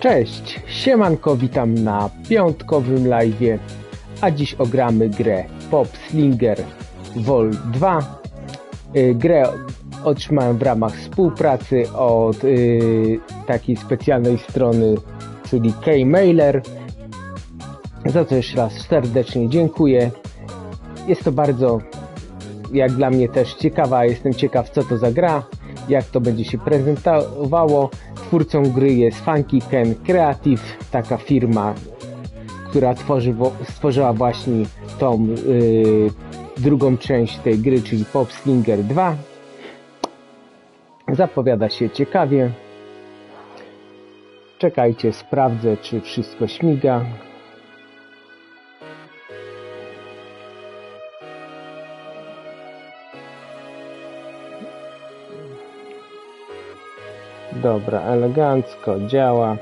Cześć, siemanko, witam na piątkowym live'ie, a dziś ogramy grę Pop Slinger Vol 2. Y, Grę otrzymałem w ramach współpracy od y, takiej specjalnej strony, czyli K-Mailer, za co jeszcze raz serdecznie dziękuję. Jest to bardzo, jak dla mnie też ciekawa, jestem ciekaw co to za gra, jak to będzie się prezentowało. Twórcą gry jest Funky Ken Creative, taka firma, która tworzy, wo- stworzyła właśnie tą yy, drugą część tej gry, czyli Pop Slinger 2. Zapowiada się ciekawie. Czekajcie, sprawdzę, czy wszystko śmiga. Dobra, elegancko działa.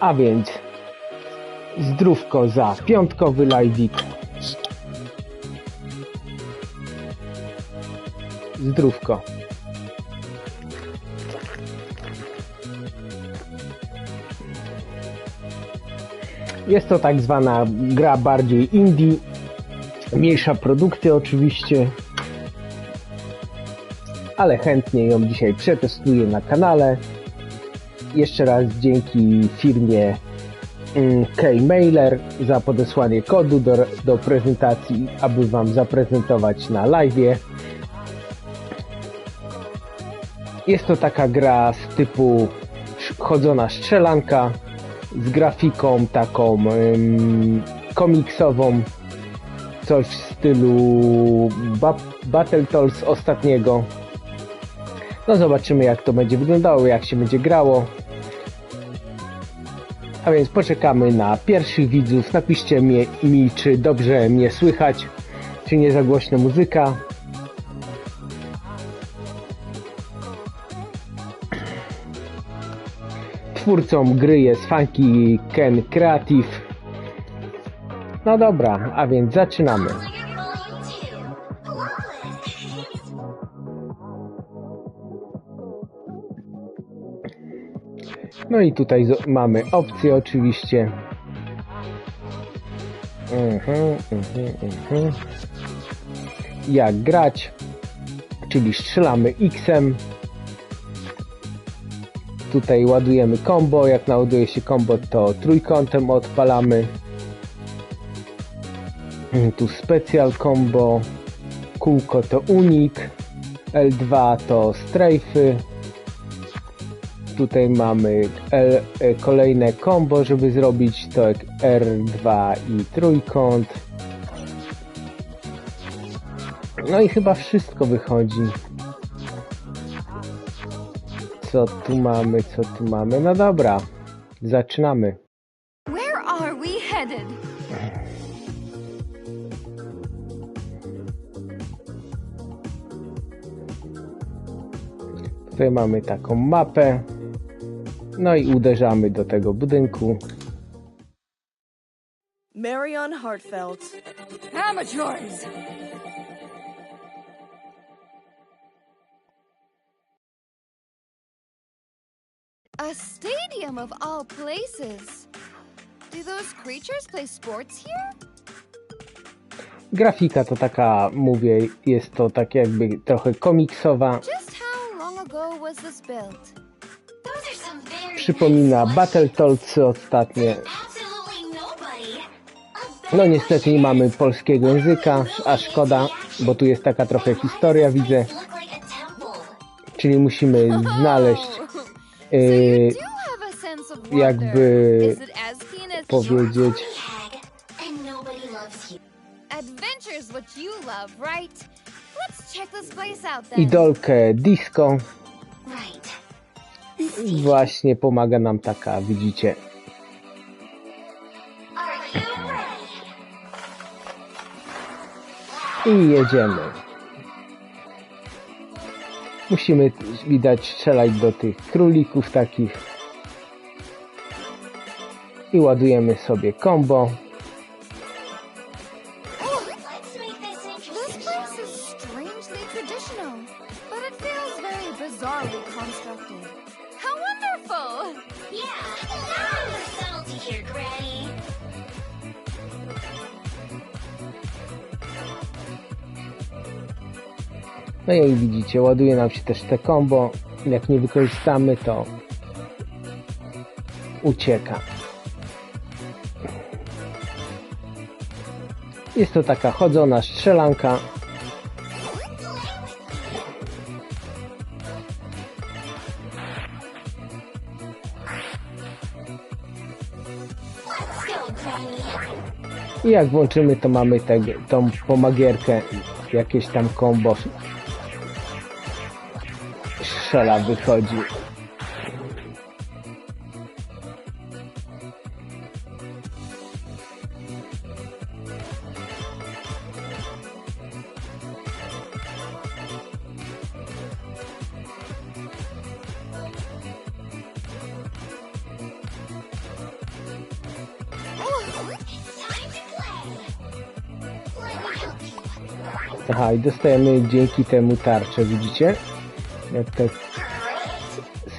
A więc zdrówko za piątkowy live'ik. Zdrówko. Jest to tak zwana gra bardziej indie, mniejsza produkcja oczywiście, ale chętnie ją dzisiaj przetestuję na kanale. Jeszcze raz dzięki firmie mm, K-Mailer za podesłanie kodu do, do prezentacji, aby Wam zaprezentować na live. Jest to taka gra z typu chodzona strzelanka z grafiką taką komiksową, coś w stylu ba Battletoads ostatniego. No zobaczymy jak to będzie wyglądało, jak się będzie grało. A więc poczekamy na pierwszych widzów. Napiszcie mi, mi czy dobrze mnie słychać, czy nie za głośno muzyka. Twórcą gry jest Funky Ken Creative. No dobra, a więc zaczynamy. No i tutaj mamy opcje oczywiście. Mhm, mhm, mhm. Jak grać, czyli strzelamy X-em. Tutaj ładujemy combo, jak naładuje się combo to trójkątem odpalamy. Mm, Tu specjal combo, kółko to unik, L2 to strajfy, tutaj mamy L, e, kolejne combo, żeby zrobić to jak R2 i trójkąt. No i chyba wszystko wychodzi. Co tu mamy, co tu mamy? No dobra, zaczynamy. Where are we headed? Tutaj mamy taką mapę. No i uderzamy do tego budynku. Marion Hartfeld. Amateurs! A stadium of all places. Do those creatures play sports here? Grafika to taka, mówię, jest to tak jakby trochę komiksowa. Just how long ago was this built? Przypomina Battletoads ostatnie. No niestety nie mamy polskiego języka, a szkoda, bo tu jest taka trochę historia, widzę. Czyli musimy znaleźć, yy, jakby powiedzieć, idolkę disco. Właśnie pomaga nam taka, widzicie, i jedziemy. Musimy, widać, strzelać do tych królików takich. I ładujemy sobie combo. Wonderful! Yeah, now the subtlety here, Granny. No i widzicie, ładuje nam się też te combo. Jak nie wykorzystamy, to ucieka. Jest to taka chodzona strzelanka. I jak włączymy, to mamy tę, tą pomagierkę, jakieś tam combo. Strzela wychodzi. Aha, i dostajemy dzięki temu tarczę, widzicie? Jak te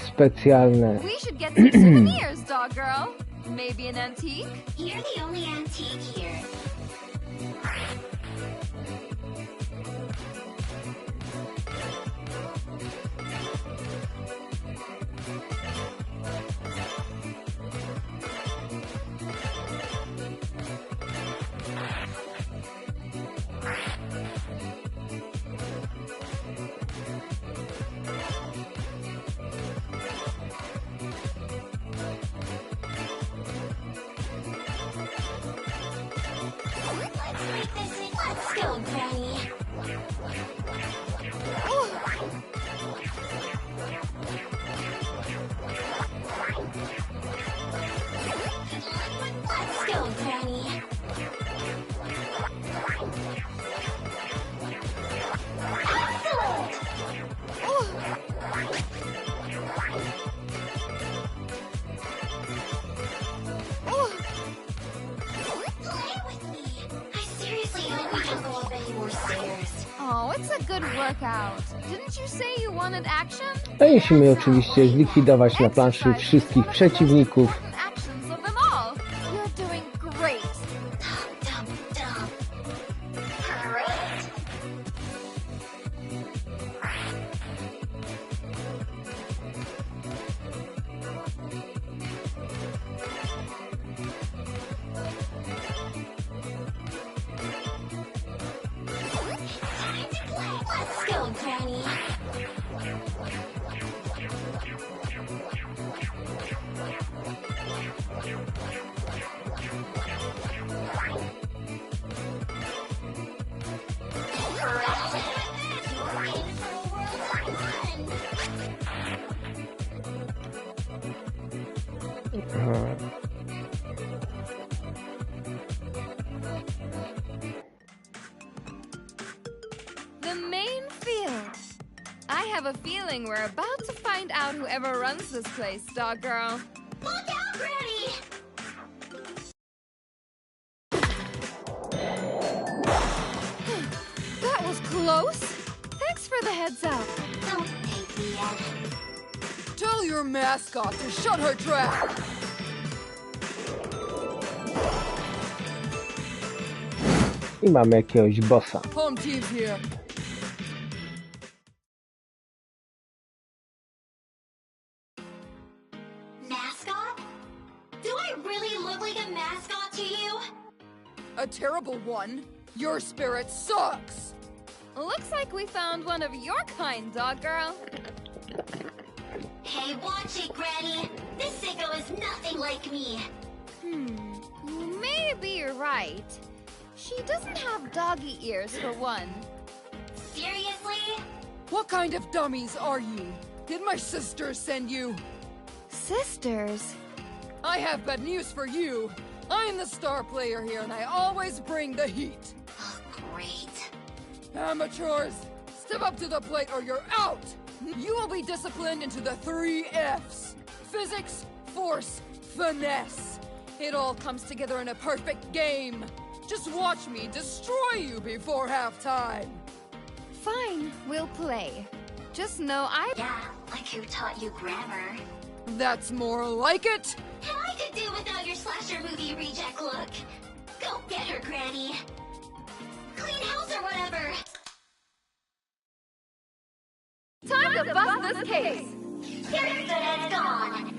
specjalne. Musimy oczywiście zlikwidować na planszy wszystkich przeciwników. Danny. Uh, have a feeling we're about to find out whoever runs this place, dog girl. Look out, Granny! That was close. Thanks for the heads up. Don't thank me yet. Tell your mascot to shut her trap. I mamy jakiegoś bossa. Home team's here. A terrible one. Your spirit sucks. Looks like we found one of your kind, dog girl. Hey, watch it, Granny. This sicko is nothing like me. Hmm. Maybe you're right. She doesn't have doggy ears for one. Seriously? What kind of dummies are you? Did my sister send you? Sisters. I have bad news for you. I'm the star player here, and I always bring the heat. Oh, great. Amateurs, step up to the plate or you're out! You will be disciplined into the three F's physics, force, finesse. It all comes together in a perfect game. Just watch me destroy you before halftime. Fine, we'll play. Just know I. Yeah, like who taught you grammar? That's more like it! And I could do without your slasher movie reject look. Go get her, Granny. Clean house or whatever. Time to bust this case! Get her good as gone.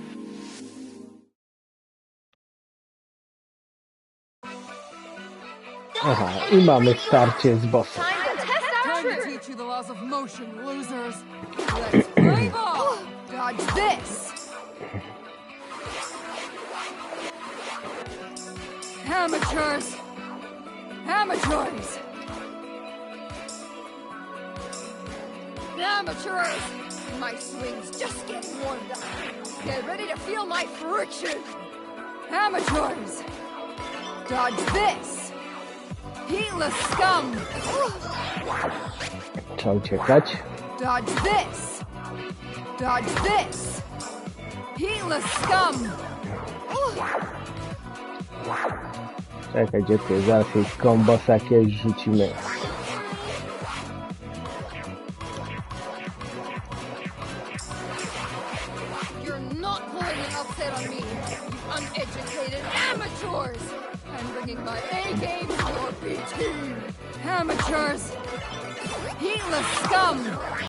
Aha, i mamy starcie z bossem. Amateurs! Amateurs! Amateurs! My swing's just getting warmed up. Get ready to feel my friction! Amateurs! Dodge this! Heatless scum! Trzeba uciekać. Dodge this! Dodge this! Heatless scum! É que a gente fez a gente com Bossa aqui, a gente mesmo.